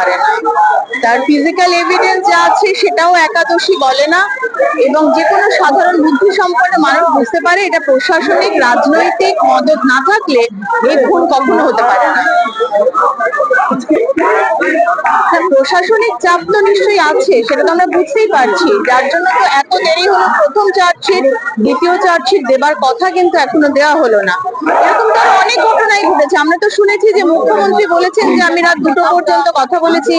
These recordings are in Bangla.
পারে না তার ফিজিক্যাল এভিডেন্স যা আছে সেটাও একাদশী বলে না। এবং যে কোনো সাধারণ বুদ্ধি সম্পন্ন মানুষ বুঝতে পারে এটা প্রশাসনিক, রাজনৈতিক মদত না থাকলে এই খুন কখনো হতে পারে না। প্রশাসনিক চাপ তো নিশ্চয়ই আছে, সেটা তো আমরা বুঝতেই পারছি। যার জন্য তো এত দেরি হলো, প্রথম চার্জশিট, দ্বিতীয় চার্জশিট দেবার কথা কিন্তু এখনও দেওয়া হলো না। এরকম তো আরও অনেক ঘটনাই ঘটেছে। আমরা তো শুনেছি যে মুখ্যমন্ত্রী বলেছেন যে আমি রাত দুটো পর্যন্ত কথা বলেছি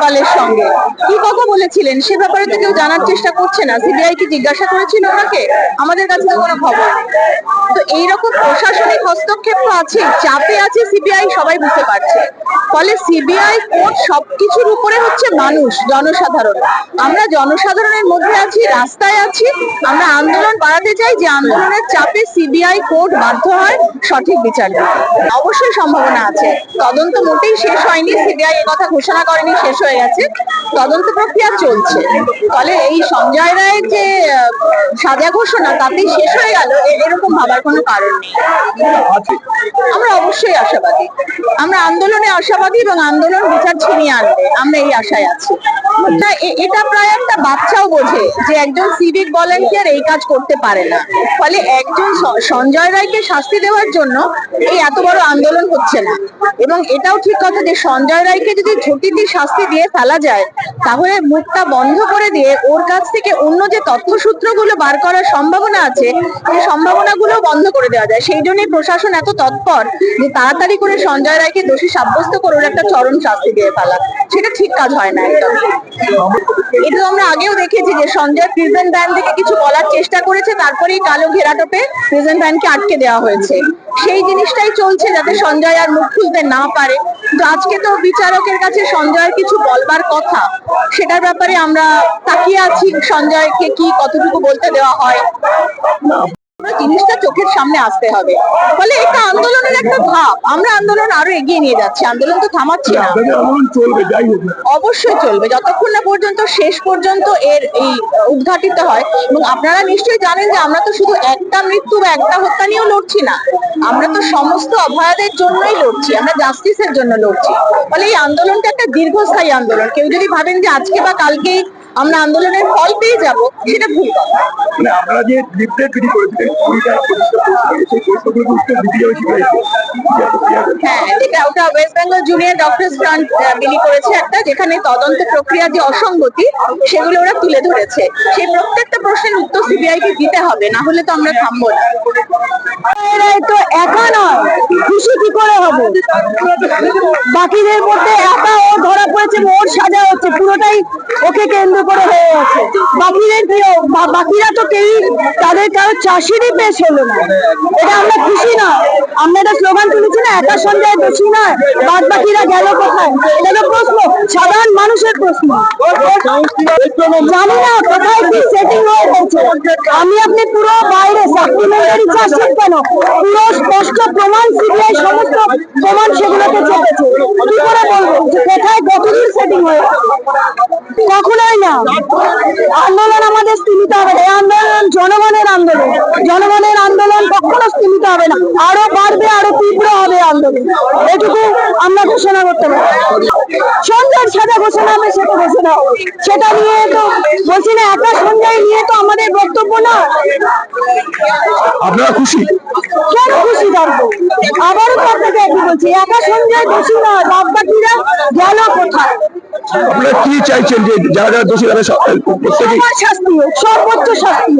নগরপালের সঙ্গে। কি কথা বলেছিলেন? সে ব্যাপারে তো কেউ জানার চেষ্টা করছে না। সিবিআই কি জিজ্ঞাসা করেছিল ওনাকে? আমাদের কাছে কোনো খবর তো এইরকম প্রশাসনিক হস্তক্ষেপ তো আছে চাপে আছে সিবিআই, সবাই বুঝতে পারছে। ফলে সিবিআই কোর্ট সবকিছুর উপরে হচ্ছে মানুষ জনসাধারণ। আমরা জনসাধারণের মধ্যে আছি রাস্তায় আছি আমরা আন্দোলন বাড়াতে চাই যে আন্দোলনের চাপে সিবিআই কোর্ট বাধ্য হয় সঠিক বিচার দিতে। অবশ্যই সম্ভাবনা আছে। তদন্ত মোটেই শেষ হয়নি সিবিআই এ কথা ঘোষণা করেনি শেষ হয়ে গেছে। তদন্ত প্রক্রিয়া চলছে। ফলে এই সঞ্জয় রায়ের যে সাজা ঘোষণা তাতেই শেষ হয়ে গেল। এরকম ভাবার কোনো কারণ নেই। আমরা অবশ্যই আশাবাদী। আমরা আন্দোলনে আশাবাদী এবং আন্দোলন বিচার ছিনিয়ে আনবে। আমরা এই আশায় আছি। এটা প্রায় একটা বাচ্চাও বোঝে যে একজন সিভিক ভলেন্টিয়ার এই কাজ করতে পারে না। ফলে একজন সঞ্জয় রায়কে শাস্তি দেওয়ার জন্য এই এত বড় আন্দোলন হচ্ছে না। এবং এটাও ঠিক কথা যে সঞ্জয় রায়কে যদি ঝুঁকিতে শাস্তি দিয়ে ফেলা যায়, তাহলে মুখটা বন্ধ করে দিয়ে ওর কাছ থেকে অন্য যে তথ্যসূত্রগুলো বার করার সম্ভাবনা আছে সেই সম্ভাবনাগুলো বন্ধ করে দেওয়া যায়। সেই জন্যই প্রশাসন এত তৎপর যে তাড়াতাড়ি করে সঞ্জয় রায়কে দোষী সাব্যস্ত করে, ওর একটা চরম শাস্তি দিয়ে ফেলা সেটা ঠিক কাজ হয় না একদম। এটা আমরা আগেও দেখেছি যে সঞ্জয় প্রিজন ভ্যান থেকে কিছু বলার চেষ্টা করেছে, তারপরেই কালো ঘেরাটোপে প্রিজন ভ্যানকে আটকে দেওয়া হয়েছে। সেই জিনিসটাই চলছে যাতে সঞ্জয় আর মুখ খুলতে না পারে। তো আজকে তো বিচারকের কাছে সঞ্জয়ের কিছু বলবার কথা, সেটার ব্যাপারে আমরা তাকিয়ে আছি সঞ্জয়কে কি কতটুকু বলতে দেওয়া হয়। জিনিসটা চোখের সামনে আসতে হবে। ফলে এটা আন্দোলনের একটা ধাপ। আমরা আন্দোলন আরও এগিয়ে নিয়ে যাচ্ছি। আন্দোলন তো থামাচ্ছি না। অবশ্যই চলবে। যতক্ষণ না পর্যন্ত শেষ পর্যন্ত এর এই উদ্ঘাটিত হয় এবং আপনারা নিশ্চয়ই জানেন যে আমরা তো শুধু একটা মৃত্যু বা একটা হত্যা নিয়েও লড়ছি না। আমরা তো সমস্ত অভয়াদের জন্যই লড়ছি। আমরা জাস্টিসের জন্য লড়ছি। ফলে এই আন্দোলনটা একটা দীর্ঘস্থায়ী আন্দোলন। কেউ যদি ভাবেন যে আজকে বা কালকেই আমরা আন্দোলনের ফল পেয়ে যাব সেটা ভুল কথা। মানে আপনারা যে লিফলেট বিলি করেছিলেন কুড়িটা সেই হ্যাঁ যেটা ওটা West Bengal junior doctors front বিলি করেছে একটা যেখানে তদন্ত প্রক্রিয়া যে অসঙ্গতি সেগুলো ওরা তুলে ধরেছে। সেই প্রত্যেকটা প্রশ্নের উত্তর সিবিআই কে দিতে হবে না হলে তো আমরা থামবো না। তো একা নয় খুশি কি করে হবে? বাকিদের মধ্যে একা ও ধরা পড়েছে, ওর সাজা হচ্ছে, পুরোটাই ওকে কেন্দ্র করে হয়ে আছে বাকিদের বাকিরা তো কেউই তাদের কারও চাষিরই পেশ হলো না। এটা আমরা খুশি না। আমরা এটা স্লোগান তুলেছি না, একা সন্ধ্যায় দোষী নয় বাদ বাকিরা গেল কোথায়? এটা তো প্রশ্ন। সাধারণ মানুষের প্রশ্ন। জানি না কোথায় কি সেটিং হয়ে গেছে। আমি আপনি পুরো বাইরে সাপ্লিমেন্টারি কেন? পুরো স্পষ্ট প্রমাণ সিবিআই সমস্ত প্রমাণ সেগুলোকে চেপেছে। কি করে বলব? যে কোথায় কতদূর সেটিং হয়ে কখনোই না। আন্দোলন আমাদের স্থিমিত হবে না। আন্দোলন জনগণের আন্দোলন। জনগণের আন্দোলন কখনো স্থিমিত হবে না। আরও বাড়বে, আরও তীব্র হবে আন্দোলন। এটুকু আমরা ঘোষণা করতে পারি। সাথে ঘোষণা হবে সেটা ঘোষণা হবে। সেটা নিয়ে তো বলছি না একা সন্ধ্যায় নিয়ে তো আমাদের বক্তব্য না। আপনারা খুশি? কেন খুশি থাকব? আবারও তো আপনাকে একই বলছি একা সন্ধ্যায় দোষী নয় বাদ বাকিরা গেল কোথায়? আপনারা কি চাইছেন যে যারা যারা দোষী তারা সব- শাস্তি হোক সর্বোচ্চ শাস্তি